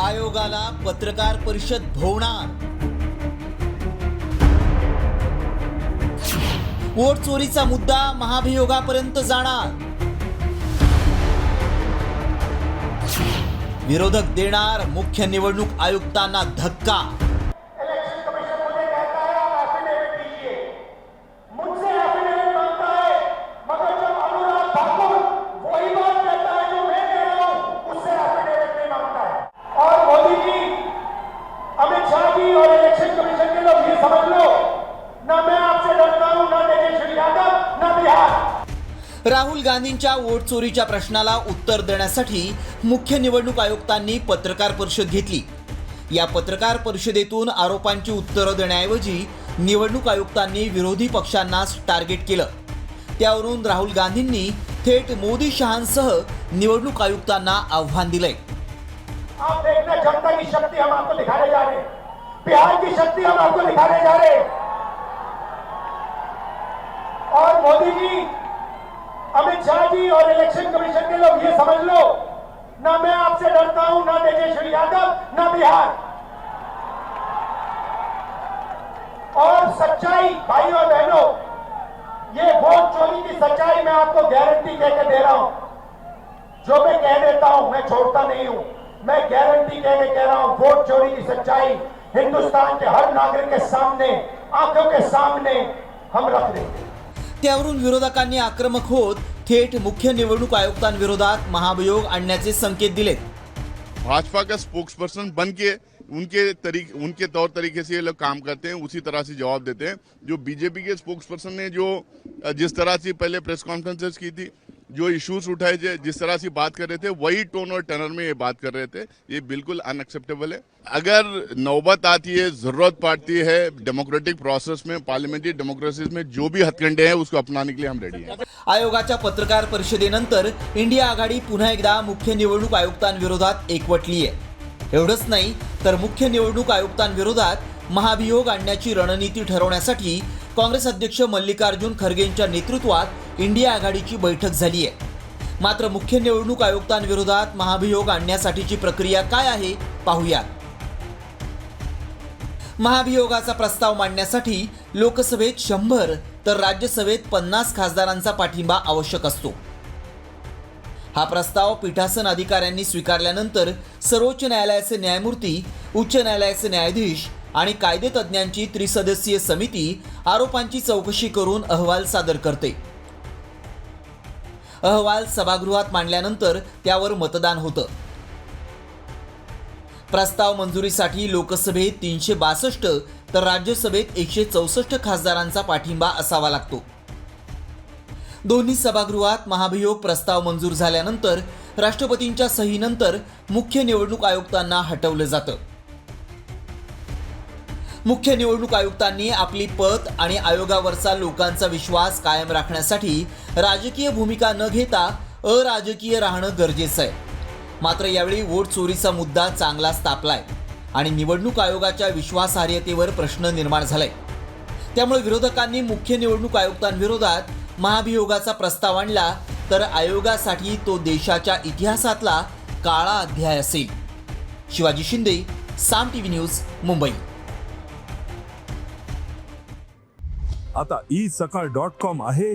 आयोगाला पत्रकार परिषद भोवणार. वोट चोरीचा मुद्दा महाभियोगापर्यंत जाणार. विरोधक देणार मुख्य निवडणूक आयुक्तांना धक्का इलेक्शन कमीशन मुझे कहता है आप एफिडेविट दीजिए मुझसे एफिडेविट मांगता है मगर जब अनुराग ठाकुर वही बात कहता है जो मैं कह रहा हूं उससे एफिडेविट नहीं मांगता है और मोदी जी अमित शाह जी और इलेक्शन कमीशन के लोग ये समझ लो ना मैं आपसे डरता हूं ना तेजस्वी यादव ना बिहार राहुल गांधींच्या वोट चोरीच्या प्रश्नाला उत्तर देण्यासाठी मुख्य निवडणूक आयुक्तांनी पत्रकार परिषद घेतली. या पत्रकार परिषदेतून आरोपांची उत्तरं देण्याऐवजी निवडणूक आयुक्तांनी विरोधी पक्षांनाच टार्गेट केलं. त्यावरून राहुल गांधींनी थेट मोदी शहांसह निवडणूक आयुक्तांना आव्हान दिलंय. आप जनता की शक्ति हम आपको दिखाने जा रहे हैं। बिहार की शक्ति हम आपको दिखाने जा रहे हैं। और मोदी जी अमित शाह जी और इलेक्शन कमीशन के लोग, ये समझ लो। ना मैं आपसे डरता हूँ, ना तेजस्वी यादव, ना बिहार। और सच्चाई भाई और बहनों, ये वोट चोरी की सच्चाई मैं आपको गारंटी कहकर दे रहा हूँ। जो मैं कह देता हूँ, मैं छोड़ता नहीं हूँ। मैं गारंटी कह के कह रहा हूँ वोट चोरी की सच्चाई हिंदुस्तान के हर नागरिक के सामने, आँखों के सामने हम रख देंगे। त्यावरून विरोधकांनी आक्रमक होत थेट मुख्य निवडणूक आयुक्तांविरोधात महाभियोग आणण्याचे संकेत दिलेत. भाजपा का स्पोक्स पर्सन बन के, उनके तरीके, उनके तौर तरीके से ये लोग काम करते हैं, उसी तरह से जवाब देते हैं। जो बीजेपी के स्पोक्स पर्सन ने जो, जिस तरह से पहले प्रेस कॉन्फ्रेंसेस की थी जो इश्यूज उठाए थे जिस तरह से बात कर रहे थे वही टोन और टनर में ये बात कर रहे थे। ये बिल्कुल अनएक्सेप्टेबल है। अगर नौबत आती है जरूरत पड़ती है डेमोक्रेटिक प्रोसेस में पार्लियामेंट्री डेमोक्रेसी में जो भी हथकंडे हैं उसको अपनाने के लिए हम रेडी हैं। आयोगाच्या पत्रकार परिषदेनंतर इंडिया आघाडी पुन्हा एकदा मुख्य निवडणूक आयुक्तांविरोधात एकवटली आहे. एवढंच नाही तर मुख्य निवडणूक आयुक्तांविरोधात महाभियोग आणण्याची रणनीती ठरवण्यासाठी काँग्रेस अध्यक्ष मल्लिकार्जुन खरगेंच्या नेतृत्वात इंडिया आघाडीची बैठक झाली आहे मात्र मुख्य निवडणूक आयुक्तांविरोधात महाभियोग आणण्यासाठीची प्रक्रिया काय आहे पाहूया महाभियोगाचा प्रस्ताव मांडण्यासाठी लोकसभेत शंभर तर राज्यसभेत पन्नास खासदारांचा पाठिंबा आवश्यक असतो. हा प्रस्ताव पीठासन अधिकाऱ्यांनी स्वीकारल्यानंतर सर्वोच्च न्यायालयाचे न्यायमूर्ती उच्च न्यायालयाचे न्यायाधीश आणि कायदेतज्ञांची त्रिसदस्यीय समिती आरोपांची चौकशी करून अहवाल सादर करते. अहवाल सभागृहात मांडल्यानंतर त्यावर मतदान होतं. प्रस्ताव मंजुरीसाठी लोकसभेत तीनशे बासष्ट तर राज्यसभेत एकशे चौसष्ट खासदारांचा पाठिंबा असावा लागतो. दोन्ही सभागृहात महाभियोग प्रस्ताव मंजूर झाल्यानंतर राष्ट्रपतींच्या सहीनंतर मुख्य निवडणूक आयुक्तांना हटवलं जातं. मुख्य निवडणूक आयुक्तांनी आपली पत आणि आयोगावरचा लोकांचा विश्वास कायम राखण्यासाठी राजकीय भूमिका न घेता अराजकीय राहणं गरजेचं आहे. मात्र यावेळी वोट चोरीचा मुद्दा चांगलाच तापलाय आणि निवडणूक आयोगाच्या विश्वासार्हतेवर प्रश्न निर्माण झालाय. त्यामुळे विरोधकांनी मुख्य निवडणूक आयुक्तांविरोधात महाभियोगाचा प्रस्ताव आणला तर आयोगासाठी तो देशाच्या इतिहासातला काळा अध्याय असेल. Shivaji Shinde Saam TV news Mumbai. आता ई सकाळ डॉट कॉम आहे.